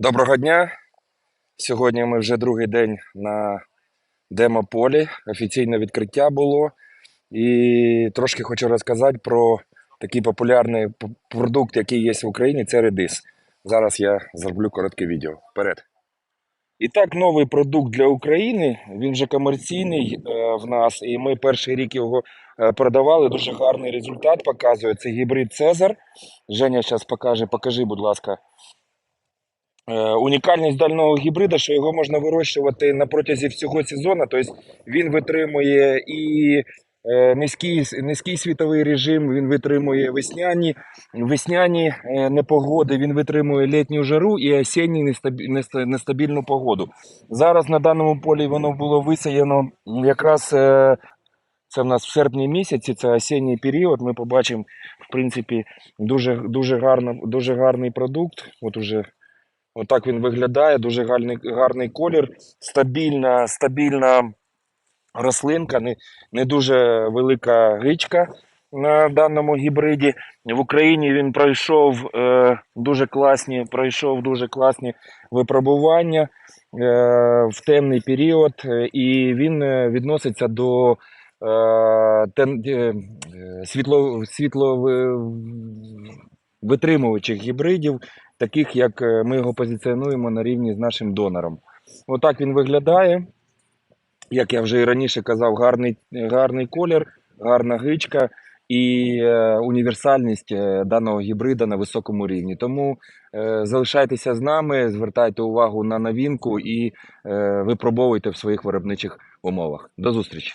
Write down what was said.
Доброго дня! Сьогодні ми вже другий день на демополі. Офіційне відкриття було. І трошки хочу розказати про такий популярний продукт, який є в Україні, це редис. Зараз я зроблю коротке відео. Вперед. І так, новий продукт для України. Він вже комерційний е, в нас, і ми перший рік його е, продавали. Дуже гарний результат показує. Це гібрид Цезар. Женя зараз покаже, покажи, будь ласка. Е, Унікальність дальнього гібрида, що його можна вирощувати на протязі всього сезону. Тобто він витримує і е, низький, низький світовий режим, він витримує весняні, весняні е, непогоди, він витримує літню жару і осінню нестабільну погоду. Зараз на даному полі воно було висаєно якраз. Це в нас в серпні місяці, це осінній період. Ми побачимо, в принципі, дуже, дуже, гарно, дуже гарний продукт. От уже Отак він виглядає, дуже гарний, гарний колір, стабільна, стабільна рослинка, не, не дуже велика гичка на даному гібриді. В Україні він пройшов е, дуже класні, пройшов дуже класні випробування е, в темний період, е, і він е, відноситься до е, тен, е, е, світло, світловитримувачів гібридів таких як е, ми його позиціонуємо на рівні з нашим донором. Отак він виглядає. Як я вже і раніше казав, гарний, гарний колір, гарна гичка і е, універсальність е, даного гібрида на високому рівні. Тому залишайтеся з нами, звертайте увагу на новинку і випробовуйте в своїх виробничих умовах. До зустрічі!